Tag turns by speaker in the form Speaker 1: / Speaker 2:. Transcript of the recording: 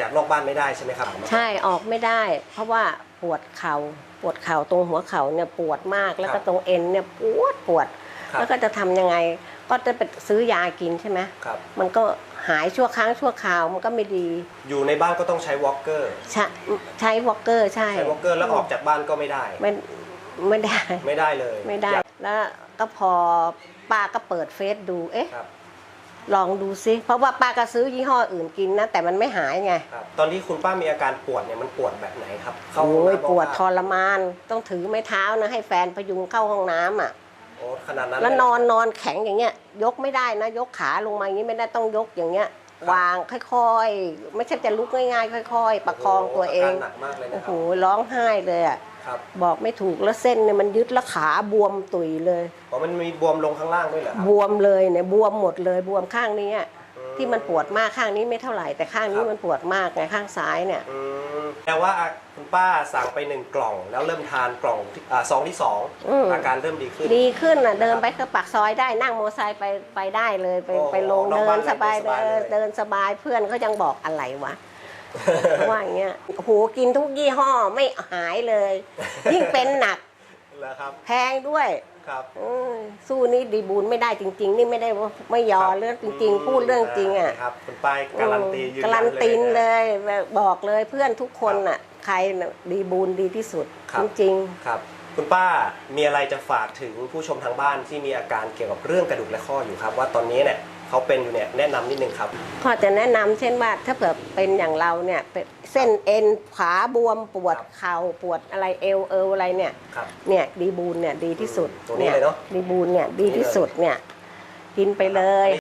Speaker 1: จากนอกบ้านไม่ได้ใช่ไหมครับ
Speaker 2: ใช่ออกไม่ได้ เพราะว่าปวดเขา่าปวดเข่าตรงหัวเข่าเนี่ยปวดมากแล้วก็ตรงเอ็นเนี่ยปวดปวด
Speaker 1: ครับ
Speaker 2: แล้วก็จะทำยังไง ก็จะไปซื้อยากินใช่ไหม
Speaker 1: ครับ
Speaker 2: มันก็หายชั่วครั้งชั่วคราวมันก็ไม่ดี
Speaker 1: อยู่ในบ้านก็ต้องใช้วอล์กเกอร์
Speaker 2: ใช้ใช้วอลเกอร์ใช่
Speaker 1: ใช้วอล์กเกอร์แล้วออกจากบ้านก็ไม่ได้
Speaker 2: ไม่ไม่ได้
Speaker 1: ไม่ได้เลย
Speaker 2: ไม่ได้
Speaker 1: อยาก
Speaker 2: แล้วก็พอป้าก็เปิดเฟซดูเอ๊ะ
Speaker 1: ครับ
Speaker 2: ลองดูซิ เพราะว่าป้าก็ซื้อยี่ห้ออื่นกินนะ แต่มันไม่หายไง
Speaker 1: ครับตอนที่คุณป้ามีอาการปวดเนี่ยมันปวดแบบไหนครับเข้าห้อง
Speaker 2: โอ้ย
Speaker 1: น้ำ
Speaker 2: ปวด
Speaker 1: บ้าง
Speaker 2: ทรมาน ต้องถือไม้เท้านะให้แฟนพยุงเข้าห้องน้ำอะ
Speaker 1: โอ้ขนาดนั้น
Speaker 2: แล้ว
Speaker 1: เย
Speaker 2: นอนนอนแข็งอย่างเงี้ย ยกไม่ได้นะ ยกขาลงมาอย่างนี้ไม่ได้ต้องยกอย่างเงี้ย วางค่อยๆ ไม่ใช่จะลุกง่ายๆ ค่อย ๆ ประคองตัวเองา
Speaker 1: การหนักมากเลย
Speaker 2: โอ้
Speaker 1: นะค
Speaker 2: โห
Speaker 1: รับ
Speaker 2: ร้องไห้เลยอะ
Speaker 1: ครับ
Speaker 2: บอกไม่ถูกแล้วเส้นเนี่ยมันยึดแล้วขาบวมตุยเลย
Speaker 1: อ๋อมันมีบวมลงข้างล่างด้วยเหรอครับ
Speaker 2: บวมเลยเนี่ยบวมหมดเลยบวมข้างนี้อะ
Speaker 1: อื
Speaker 2: ที่มันปวดมากข้างนี้ไม่เท่าไหร่แต่ข้างนี้มันปวดมากไงข้างซ้ายเนี่ย
Speaker 1: อืมแต่ว่าอะคุณป้าสั่งไปหนึ่งกล่อง แล้วเริ่มทานกล่องที่อ่าซองที่สอง
Speaker 2: อืม
Speaker 1: อาการเริ่มดีขึ้น
Speaker 2: ดีขึ้นอะเดินไปก็ปากซอยได้นั่งมอเตอร์ไซค์ไปไปได้เลยไป
Speaker 1: โอ้
Speaker 2: ไปลง
Speaker 1: นอก
Speaker 2: เดิ
Speaker 1: บ้าน
Speaker 2: นสบาย
Speaker 1: เดินสบาย
Speaker 2: เดิน
Speaker 1: เลย
Speaker 2: เดินสบายเพื่อนเขายังบอกอะไรวะ เพราะว่าอย่างเงี้ยโอ้โหกินทุกยี่ห้อไม่หายเลย ยิ่งเป็นหนัก
Speaker 1: แล้วครับ
Speaker 2: แพงด้วย
Speaker 1: ครับ
Speaker 2: เอ้ยสู้นี่ดีบูนไม่ได้จริง ๆ นี่ไม่ได้ว่าไม่ยอ
Speaker 1: ครับ
Speaker 2: เรื่องจริง ๆ พูดเรื่องจริงอะ
Speaker 1: ครับคุณป้าการันตียืนยัน
Speaker 2: การันตีนเล
Speaker 1: นะ
Speaker 2: ยบอกเลยเพื่อนทุกคนน่ะ ใครน่ะดีบูนดีที่สุด
Speaker 1: ครับ
Speaker 2: จริง
Speaker 1: ครับ คุณป้ามีอะไรจะฝากถึงผู้ชมทางบ้านที่มีอาการเกี่ยวกับเรื่องกระดูกและข้ออยู่ครับ ว่าตอนนี้เนี่ยเขาเป็นอยู่เนี่ยแนะนำนิดนึงครับ
Speaker 2: ๆก็จะแนะนำเช่นว่าถ้าเผื่อเป็นอย่างเราเนี่ยเป็นเส้นเอ็นขาบวมปวด
Speaker 1: ครับ
Speaker 2: เข่าปวดอะไรเอวเอวอะไรเนี่ย
Speaker 1: ครับ
Speaker 2: เนี่ยดีบูนเนี่ยดีที่สุด
Speaker 1: ตัวนี้เลยเนอะ
Speaker 2: ดีบูนเนี่ยดีที่สุดเนี่ยกินไปเลย